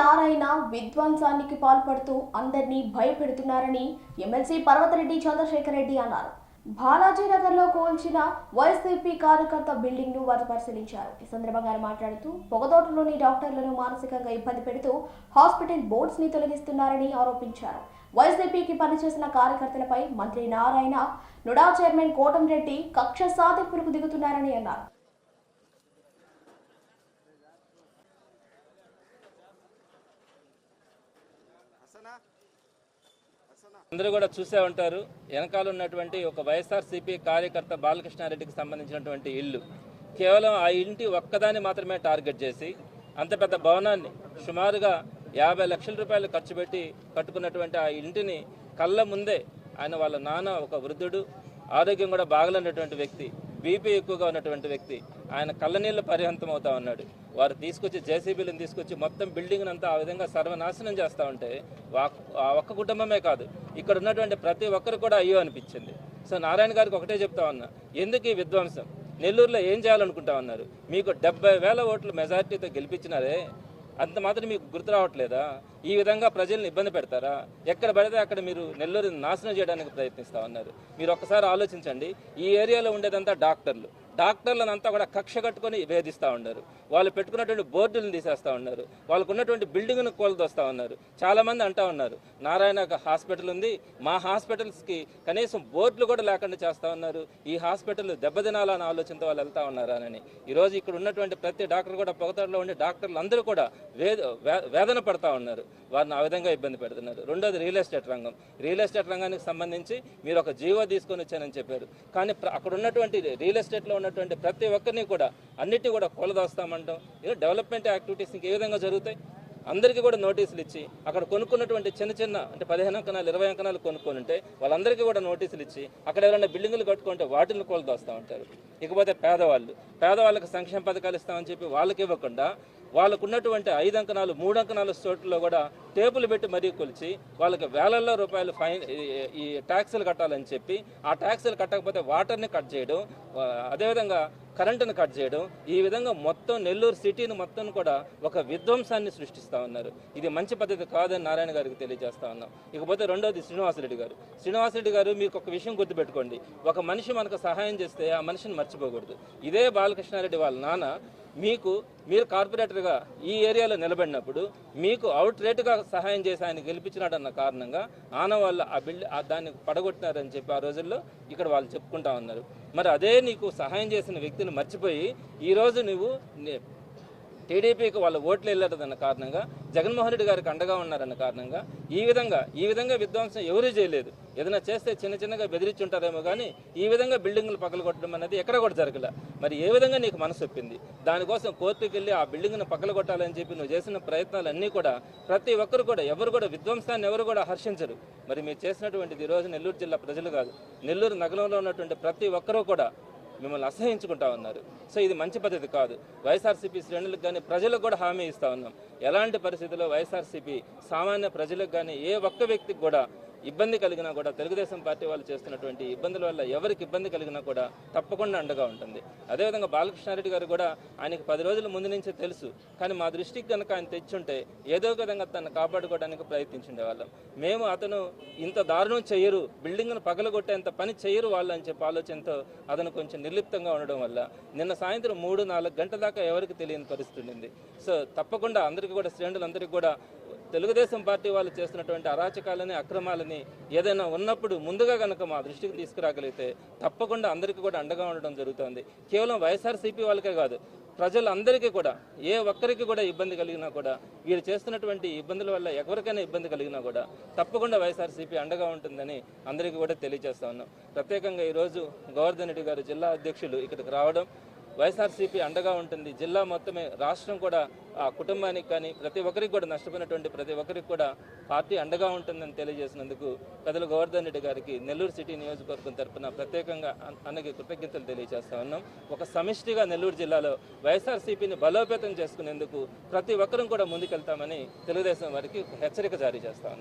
నారాయణ విధ్వంసానికి పాల్పడుతూ అందరినీ భయపెడుతున్నారని ఎమ్మెల్సీ పర్వతరెడ్డి చంద్రశేఖర్ రెడ్డి అన్నారు. బాలాజీనగర్లో కోల్చిన వైసీపీ కార్యకర్త బిల్డింగ్ను వారు పరిశీలించారు. ఈ సందర్భంగా మాట్లాడుతూ పొగదోటలోని డాక్టర్లను మానసికంగా ఇబ్బంది పెడుతూ హాస్పిటల్ బోర్డ్స్ని తొలగిస్తున్నారని ఆరోపించారు. వైసీపీకి పనిచేసిన కార్యకర్తలపై మంత్రి నారాయణ నుడా చైర్మన్ కోటంరెడ్డి కక్ష సాధింపులకు దిగుతున్నారని అన్నారు. అందరూ కూడా చూసే ఉంటారు. వెనకాల ఉన్నటువంటి ఒక వైఎస్ఆర్సీపీ కార్యకర్త బాలకృష్ణారెడ్డికి సంబంధించినటువంటి ఇల్లు. కేవలం ఆ ఇంటి ఒక్కదాన్ని మాత్రమే టార్గెట్ చేసి అంత పెద్ద భవనాన్ని సుమారుగా యాభై లక్షల రూపాయలు ఖర్చు పెట్టి కట్టుకున్నటువంటి ఆ ఇంటిని కళ్ళ ముందే ఆయన వాళ్ళ నాన్న ఒక వృద్ధుడు ఆరోగ్యం కూడా బాగలేనటువంటి వ్యక్తి. బీపీ ఎక్కువగా ఉన్నటువంటి వ్యక్తి ఆయన కళ్ళనీళ్ళు పరిహంతం అవుతా ఉన్నాడు. వారు తీసుకొచ్చి జేసీబీలను తీసుకొచ్చి మొత్తం బిల్డింగ్ అంతా ఆ విధంగా సర్వనాశనం చేస్తూ ఉంటే వా- ఆ ఒక్క కుటుంబమే కాదు ఇక్కడ ఉన్నటువంటి ప్రతి ఒక్కరు కూడా అయ్యో అనిపించింది. సో నారాయణ గారికి ఒకటే చెప్తా ఉన్నా ఎందుకు ఈ విధ్వంసం? నెల్లూరులో ఏం చేయాలనుకుంటా ఉన్నారు? మీకు డెబ్బై వేల ఓట్లు మెజార్టీతో గెలిపించినారే అంత మాత్రం మీకు గుర్తు రావట్లేదా? ఈ విధంగా ప్రజల్ని ఇబ్బంది పెడతారా? ఎక్కడ పడితే అక్కడ మీరు నెల్లూరుని నాశనం చేయడానికి ప్రయత్నిస్తా ఉన్నారు. మీరు ఒక్కసారి ఆలోచించండి. ఈ ఏరియాలో ఉండేదంతా డాక్టర్లు. డాక్టర్లను అంతా కూడా కక్ష కట్టుకొని వేధిస్తూ ఉన్నారు. వాళ్ళు పెట్టుకున్నటువంటి బోర్డులను తీసేస్తూ ఉన్నారు. వాళ్ళకు ఉన్నటువంటి బిల్డింగ్ను కోల్దొస్తూ ఉన్నారు. చాలామంది అంటా ఉన్నారు నారాయణ హాస్పిటల్ ఉంది మా హాస్పిటల్స్కి కనీసం బోర్డులు కూడా లేకుండా చేస్తూ ఉన్నారు. ఈ హాస్పిటల్ దెబ్బతినాలన్న ఆలోచనతో వాళ్ళు వెళ్తా ఉన్నారని ఈరోజు ఇక్కడ ఉన్నటువంటి ప్రతి డాక్టర్ కూడా పొగతాడులో ఉండే డాక్టర్లు అందరూ కూడా వేద వేదన పడతా ఉన్నారు. వారిని ఆ విధంగా ఇబ్బంది పెడుతున్నారు. రెండోది రియల్ ఎస్టేట్ రంగం. రియల్ ఎస్టేట్ రంగానికి సంబంధించి మీరు ఒక జీవో తీసుకొని వచ్చానని చెప్పారు. కానీ అక్కడ ఉన్నటువంటి రియల్ ఎస్టేట్లో ఉన్న ఉన్నటువంటి ప్రతి ఒక్కరిని కూడా అన్నిటి కూడా కొలదోస్తామంటాం. ఏదో డెవలప్మెంట్ యాక్టివిటీస్ ఇంకే ఏ విధంగా జరుగుతాయి. అందరికీ కూడా నోటీసులు ఇచ్చి అక్కడ కొనుక్కున్నటువంటి చిన్న చిన్న అంటే పదిహేను అంకణాలు ఇరవై అంకణాలు కొనుక్కొని ఉంటే వాళ్ళందరికీ కూడా నోటీసులు ఇచ్చి అక్కడ ఎవరైనా బిల్డింగులు కట్టుకుంటే వాటిని కోల్దోస్తూ ఉంటారు ఇకపోతే పేదవాళ్ళు. పేదవాళ్ళకి సంక్షేమ పథకాలు ఇస్తామని చెప్పి వాళ్ళకి ఇవ్వకుండా వాళ్ళకు ఉన్నటువంటి ఐదు అంకనాలు మూడు అంకనాలు చోట్లలో కూడా టేబుల్ పెట్టి మరీ కొలిచి వాళ్ళకి వేలల్లో రూపాయలు ఫైన్ ఈ- ట్యాక్సులు కట్టాలని చెప్పి ఆ ట్యాక్సులు కట్టకపోతే వాటర్ని కట్ చేయడం అదేవిధంగా కరెంటును కట్ చేయడం ఈ విధంగా మొత్తం నెల్లూరు సిటీని మొత్తం కూడా ఒక విధ్వంసాన్ని సృష్టిస్తూ ఉన్నారు. ఇది మంచి పద్ధతి కాదని నారాయణ గారికి తెలియజేస్తా ఉన్నాం. ఇకపోతే రెండోది శ్రీనివాసరెడ్డి గారు. శ్రీనివాసరెడ్డి గారు మీకు ఒక విషయం గుర్తుపెట్టుకోండి. ఒక మనిషి మనకు సహాయం చేస్తే ఆ మనిషిని మర్చిపోకూడదు. ఇదే బాలకృష్ణారెడ్డి వాళ్ళ నాన్న మీకు మీరు కార్పొరేటర్గా ఈ ఏరియాలో నిలబడినప్పుడు మీకు అవుట్ రేటుగా సహాయం చేసి ఆయన గెలిపించినాడన్న కారణంగా ఆనవాళ్ళు ఆ బిల్డ్ ఆ దాన్ని పడగొట్టినారని చెప్పి ఆ రోజుల్లో ఇక్కడ వాళ్ళు చెప్పుకుంటా ఉన్నారు. మరి అదే నీకు సహాయం చేసిన వ్యక్తిని మర్చిపోయి ఈరోజు నువ్వు టీడీపీకి వాళ్ళ ఓట్లు వెళ్ళారన్న కారణంగా జగన్మోహన్ రెడ్డి గారికి అండగా ఉన్నారన్న కారణంగా ఈ విధంగా ఈ విధంగా విధ్వంసం ఎవరూ చేయలేదు. ఏదైనా చేస్తే చిన్న చిన్నగా బెదిరించి ఉంటారేమో కానీ ఈ విధంగా బిల్డింగ్లు పగలగొట్టడం అనేది ఎక్కడ కూడా జరగలే. మరి ఏ విధంగా నీకు మనసు ఒప్పింది? దానికోసం కోర్టుకి వెళ్ళి ఆ బిల్డింగ్ను పగలగొట్టాలని చెప్పి నువ్వు చేసిన ప్రయత్నాలన్నీ కూడా ప్రతి ఒక్కరు కూడా ఎవరు కూడా విధ్వంసాన్ని ఎవరు కూడా హర్షించరు. మరి మీరు చేసినటువంటిది ఈ రోజు నెల్లూరు జిల్లా ప్రజలు కాదు. నెల్లూరు నగరంలో ఉన్నటువంటి ప్రతి ఒక్కరూ కూడా మిమ్మల్ని అసహించుకుంటా ఉన్నారు. సో ఇది మంచి పద్ధతి కాదు. వైఎస్ఆర్సీపీ శ్రేణులకు కానీ ప్రజలకు కూడా హామీ ఇస్తా ఉన్నాం. ఎలాంటి పరిస్థితుల్లో వైఎస్ఆర్సీపీ సామాన్య ప్రజలకు కానీ ఏ ఒక్క వ్యక్తికి కూడా ఇబ్బంది కలిగినా కూడా తెలుగుదేశం పార్టీ వాళ్ళు చేస్తున్నటువంటి ఇబ్బందుల వల్ల ఎవరికి ఇబ్బంది కలిగినా కూడా తప్పకుండా అండగా ఉంటుంది. అదేవిధంగా బాలకృష్ణారెడ్డి గారు కూడా ఆయనకి పది రోజుల ముందు నుంచే తెలుసు. కానీ మా దృష్టికి కనుక ఆయన తెచ్చుంటే ఏదో విధంగా తను కాపాడుకోవడానికి ప్రయత్నించుండే వాళ్ళం మేము అతను ఇంత దారుణం చేయరు బిల్డింగ్ను పగలగొట్టేంత పని చేయరు వాళ్ళు అని చెప్పి ఆలోచనతో అతను కొంచెం నిర్లిప్తంగా ఉండడం వల్ల నిన్న సాయంత్రం మూడు నాలుగు గంటల దాకా ఎవరికి తెలియని పరిస్థితి ఉండింది. సో తప్పకుండా అందరికీ కూడా శ్రేణులందరికీ కూడా తెలుగుదేశం పార్టీ వాళ్ళు చేస్తున్నటువంటి అరాచకాలని అక్రమాలని ఏదైనా ఉన్నప్పుడు ముందుగా కనుక మా దృష్టికి తీసుకురాగలిగితే తప్పకుండా అందరికీ కూడా అండగా ఉండడం జరుగుతుంది. కేవలం వైఎస్ఆర్సీపీ వాళ్ళకే కాదు ప్రజలందరికీ కూడా ఏ ఒక్కరికి కూడా ఇబ్బంది కలిగినా కూడా వీరు చేస్తున్నటువంటి ఇబ్బందుల వల్ల ఎవరికైనా ఇబ్బంది కలిగినా కూడా తప్పకుండా వైఎస్ఆర్సీపీ అండగా ఉంటుందని అందరికీ కూడా తెలియజేస్తా ఉన్నాం. ప్రత్యేకంగా ఈరోజు గోవర్ధన్ రెడ్డి గారు జిల్లా అధ్యక్షులు ఇక్కడికి రావడం వైఎస్ఆర్సీపీ అండగా ఉంటుంది. జిల్లా మొత్తమే రాష్ట్రం కూడా ఆ కుటుంబానికి కానీ ప్రతి ఒక్కరికి కూడా నష్టపోయినటువంటి ప్రతి ఒక్కరికి కూడా పార్టీ అండగా ఉంటుందని తెలియజేసినందుకు పెద్దలు గోవర్ధన్ రెడ్డి గారికి నెల్లూరు సిటీ నియోజకవర్గం తరఫున ప్రత్యేకంగా అన్నకి కృతజ్ఞతలు తెలియజేస్తా ఉన్నాం. ఒక సమిష్టిగా నెల్లూరు జిల్లాలో వైఎస్ఆర్సీపీని బలోపేతం చేసుకునేందుకు ప్రతి ఒక్కరూ కూడా ముందుకెళ్తామని తెలుగుదేశం వారికి హెచ్చరిక జారీ చేస్తా